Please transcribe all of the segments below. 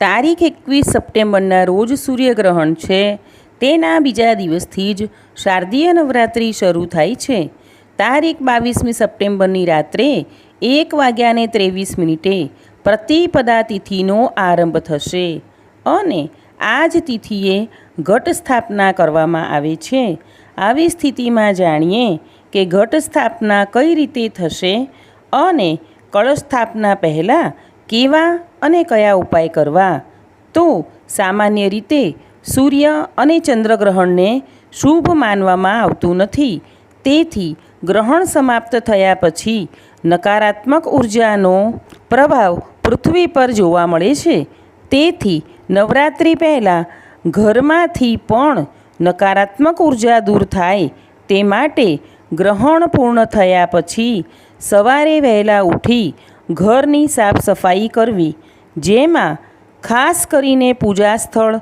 તારીખ એકવીસ સપ્ટેમ્બરના રોજ સૂર્યગ્રહણ છે. તેના બીજા દિવસથી જ શારદીય નવરાત્રિ શરૂ થાય છે. તારીખ બાવીસમી સપ્ટેમ્બરની રાત્રે એક વાગ્યાને ત્રેવીસ મિનિટે પ્રતિપદા તિથિનો આરંભ થશે અને આ જ તિથિએ ઘટ સ્થાપના કરવામાં આવે છે. આવી સ્થિતિમાં જાણીએ કે ઘટ સ્થાપના કઈ રીતે થશે અને કળશ સ્થાપના પહેલાં કેવા અને કયા ઉપાય કરવા? તો સામાન્ય રીતે સૂર્ય અને ચંદ્રગ્રહણને શુભ માનવામાં આવતું નથી. તેથી ગ્રહણ સમાપ્ત થયા પછી નકારાત્મક ઉર્જાનો પ્રભાવ પૃથ્વી પર જોવા મળે છે. તેથી નવરાત્રિ પહેલાં ઘરમાંથી પણ નકારાત્મક ઊર્જા દૂર થાય તે માટે ગ્રહણ પૂર્ણ થયા પછી સવારે વહેલા ઉઠી ઘરની સાફ સફાઈ કરવી જેમાં ખાસ કરીને પૂજા સ્થળ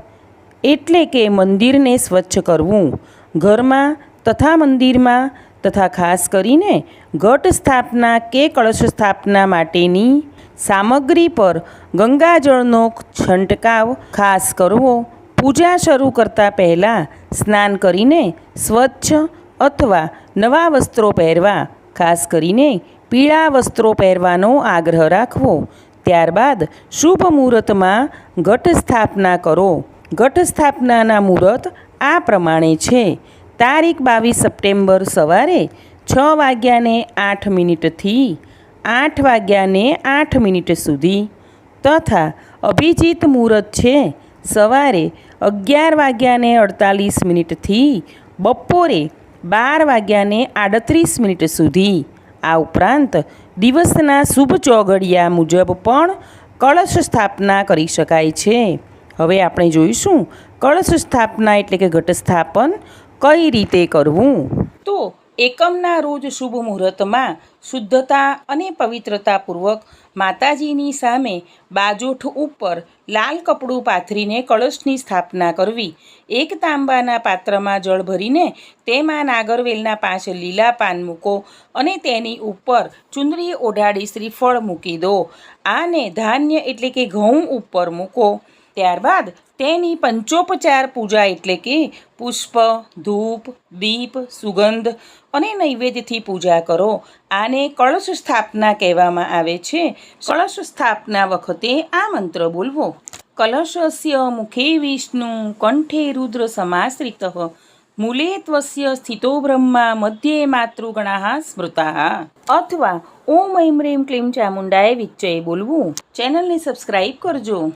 એટલે કે મંદિરને સ્વચ્છ કરવું, ઘરમાં તથા મંદિરમાં તથા ખાસ કરીને ઘટ સ્થાપના કે કળશ સ્થાપના માટેની સામગ્રી પર ગંગાજળનો છંટકાવ ખાસ કરવો, પૂજા શરૂ કરતાં પહેલાં સ્નાન કરીને સ્વચ્છ અથવા નવા વસ્ત્રો પહેરવા, ખાસ કરીને પીળા વસ્ત્રો પહેરવાનો આગ્રહ રાખવો ત્યારબાદ શુભ મુહૂર્તમાં ઘટ સ્થાપના કરો. ઘટ સ્થાપનાના મુહૂર્ત આ પ્રમાણે છે. તારીખ બાવીસ સપ્ટેમ્બર સવારે છ વાગ્યાને આઠ મિનિટથી આઠ વાગ્યાને આઠ મિનિટ સુધી. તથા અભિજીત મુહૂર્ત છે. સવારે અગિયાર વાગ્યાને અડતાલીસ મિનિટથી બપોરે બાર વાગ્યાને આડત્રીસ મિનિટ સુધી. આ ઉપરાંત દિવસના શુભ ચોઘડિયા મુજબ પણ કળશ સ્થાપના કરી શકાય છે. હવે આપણે જોઈશું કળશ સ્થાપના એટલે કે ઘટ સ્થાપન કઈ રીતે કરવું? તો એકમના રોજ શુભ મુહૂર્તમાં શુદ્ધતા અને પવિત્રતાપૂર્વક માતાજીની સામે બાજોઠ ઉપર લાલ કપડું પાથરીને કળશની સ્થાપના કરવી. એક તાંબાના પાત્રમાં જળ ભરીને તેમાં નાગરવેલના પાંચ લીલા પાન મૂકો અને તેની ઉપર ચુંદડી ઓઢાડી શ્રીફળ મૂકી દો. આને ધાન્ય એટલે કે ઘઉં ઉપર મૂકો. ત્યારબાદ તેની પંચોપચાર પૂજા એટલે કે પુષ્પ, ધૂપ, દીપ, સુગંધ અને નૈવેદ્યથી પૂજા કરો. આને કળશ સ્થાપના કહેવામાં આવે છે. કળશ સ્થાપના વખતે આ મંત્ર બોલવો. કલશસ્ય મુખે વિષ્ણુ, કંઠે રુદ્ર સમાશ્રિત. મૂલે ત્વસ્ય સ્થિતો બ્રહ્મા, મધ્યે માતૃગણા સ્મૃતા. અથવા ઓમ ઐમ રેમ, ક્લીમ ચામુંડાએ વિચ્ચય બોલવું. ચેનલને સબસ્ક્રાઈબ કરજો.